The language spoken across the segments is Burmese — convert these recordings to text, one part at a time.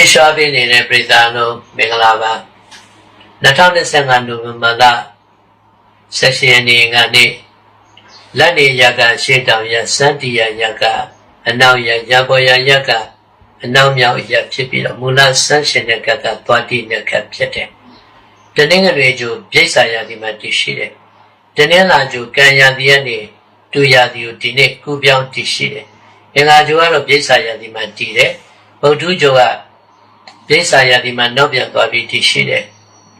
ရှေ့လျှောပေးနေတဲ့ပြည်သားတို့မင်္ဂလာပါ2025နိုဝင်ဘာလ16ရက်နေ့ကနေလက်နေရကရှေ့တောင်ရစန္တီရရကအနောက်ရရပေါ်ရရကအနောက်မြောက်ရဖြစ်ပြီးတော့မူလဆန်းရှင်တဲ့ကကသွားတိတဲ့ကဖြစ်တယ်တနင်္ဂနွေကျိုးပြိဿာရာဒီမှာတည်ရှိတယ်တနင်္လာကျိုးကံရာဒီကနေတူရာဒီကိုဒီနေ့ကူပြောင်းတည်ရှိတယ်အင်္ဂါကျိုးကတော့ပြိဿာရာဒီမှာတည်တယ်ဗုဒ္ဓကျိုးက ပြိဿာရာဒီမှာနောက်ပြန်သွားပြီးတည်ရှိတယ်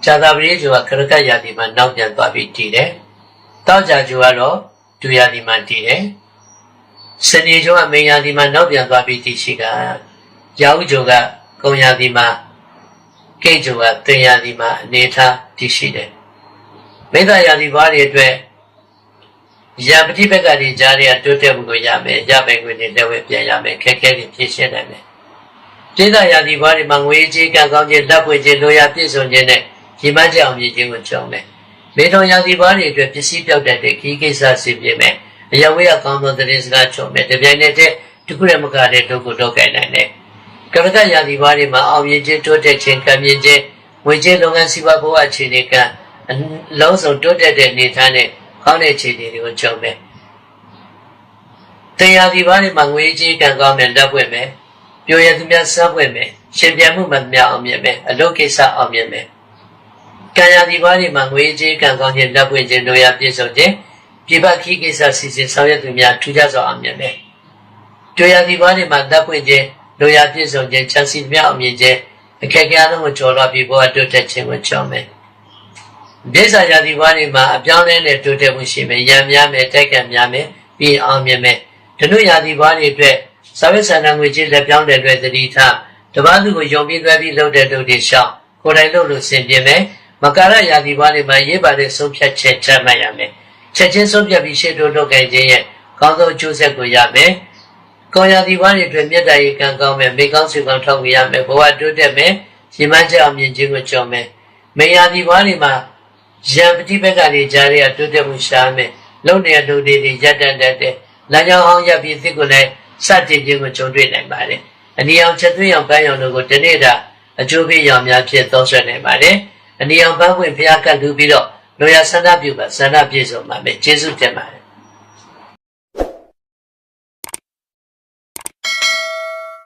ဇာတာပရိကျိုးကခရကရာဒီမှာနောက်ပြန်သွားပြီးတည်တယ်တောက်ကြကျိုးကတော့တူရာဒီမှာတည်တယ်စနေကျိုးကမေယာဒီမှာနောက်ပြန်သွားပြီးတည်ရှိကယောက်ကျိုးကကုံရာဒီမှာကိတ်ကျိုးကသင်ရာဒီမှာအနေထားတည်ရှိတယ်မိသားရာဒီဘာတွေအတွက်ရပတိဘက်ကနေကြားရတိုးတက်မှုကိုရမယ်ရပိုင်ခွင့်တွေလက်ဝဲပြန်ရမယ်ခက်ခဲတွေဖြည့်ရှင်းနိုင်မယ် ဒေသရာဒီဘာတွေမှာငွေကြေးကံကောင်းခြင်းလက်ပွင့်ခြင်းလိုရာပြည့်စုံခြင်းနဲ့ရည်မှန်းချက်အောင်မြင်ခြင်းကိုကြောင်းမယ်မေထုံရာဒီဘာတွေအတွက်ပစ္စည်းပြောက်တတ်တဲ့ခီးကိစ္စစီပြမယ်အယဝေးအကောင်းသောသတင်းစကားချုံမယ်တပြိုင်နက်တည်းတခုရမကတဲ့ဒုက္ခဒုက္ခနိုင်တယ်ကရကရာဒီဘာတွေမှာအောင်မြင်ခြင်းတိုးတက်ခြင်းကံမြင်ခြင်းငွေကြေးလုပ်ငန်းစီးပွားဘဝအခြေအနေကအလုံးစုံတိုးတက်တဲ့အနေအထားနဲ့ကောင်းတဲ့အခြေအနေတွေကိုကြုံမယ်။တရားဒီဘာတွေမှာငွေကြေးကံကောင်းတဲ့လက်ပွင့်မယ်။ ပြောရသမျှစပ်ပွင့်မယ်။ရှင်ပြန်မှုမှသမျှအောင်မြင်မယ်။အလုပ်ကိစ္စအောင်မြင်မယ်။ကံရဒီဘာတွေမှာငွေကြေးကံကောင်းခြင်းလက်ပွင့်ခြင်းတို့ရပြည့်စုံခြင်းပြပခိကိစ္စစီစဉ်ဆောင်ရွက်သူများထူးခြားစွာအောင်မြင်မယ်။ပြောရဒီဘာတွေမှာလက်ပွင့်ခြင်းတို့ရပြည့်စုံခြင်းချမ်းစီသမျှအောင်မြင်ခြင်းအခက်အခဲအလုံးကိုကျော်လွှားပြီးဘဝတိုးတက်ခြင်းကိုကြောင်းမယ်။ဒေသရာသီဘဝတွေမှာအပြောင်းအလဲနဲ့တိုးတက်မှုရှိမယ်။ရံများမယ်၊တိုက်ကံများမယ်ပြီးအောင်မြင်မယ်။ဒနုရာသီဘဝတွေအတွက် စာဝိဆန္ဒငွေကြေးလက်ပြောင်းတဲ့အတွက်သတိထားတပားသူကိုယုံပြီးသွဲပြီးလှုပ်တဲ့တို့တွေရှောင်းကိုယ်တိုင်လှုပ်လို့ဆင်ပြေမယ်။မကာရရာသီဘဝတွေမှာရေးပါတဲ့ဆုံးဖြတ်ချက်ချမှတ်ရမယ်။ချက်ချင်းဆုံးဖြတ်ပြီးရှေ့တိုးလုပ်ကြခြင်းရဲ့ကောင်းသောအကျိုးဆက်ကိုရမယ်။ကောင်းရာသီဘဝတွေအတွက်မြတ်တာရေးကံကောင်းမယ်မိကောင်းစုကောင်းထောက်ကြရမယ်ဘဝတိုးတက်မယ်ရှင်မချက်အောင်မြင်ခြင်းကိုကြော်မယ်မေယာသီဘဝတွေမှာရံပတိဘက်ကနေကြားရတိုးတက်မှုရှားမယ်လုံနေလူတွေတွေရက်တတ်တတ်တဲ့လမ်းကြောင်းအောင်ရပြီးသစ်ကိုလည်း စတင်ခြင်းကိုကြုံတွေ့နိုင်ပါတယ်အနည်းအောင်ချက်သွင်းအောင်ပန်းရောင်တို့ကိုတနေ့တာအကျိုးပေးရောင်များဖြစ်သုံးဆွဲနိုင်ပါတယ်အနည်းအောင်ပန်းပွင့်ဖျားကတ်လူပြီးတော့လောရဆန္ဒပြုပါဆန္ဒပြည့်စုံပါမယ်ကျေးဇူးတင်ပါတယ်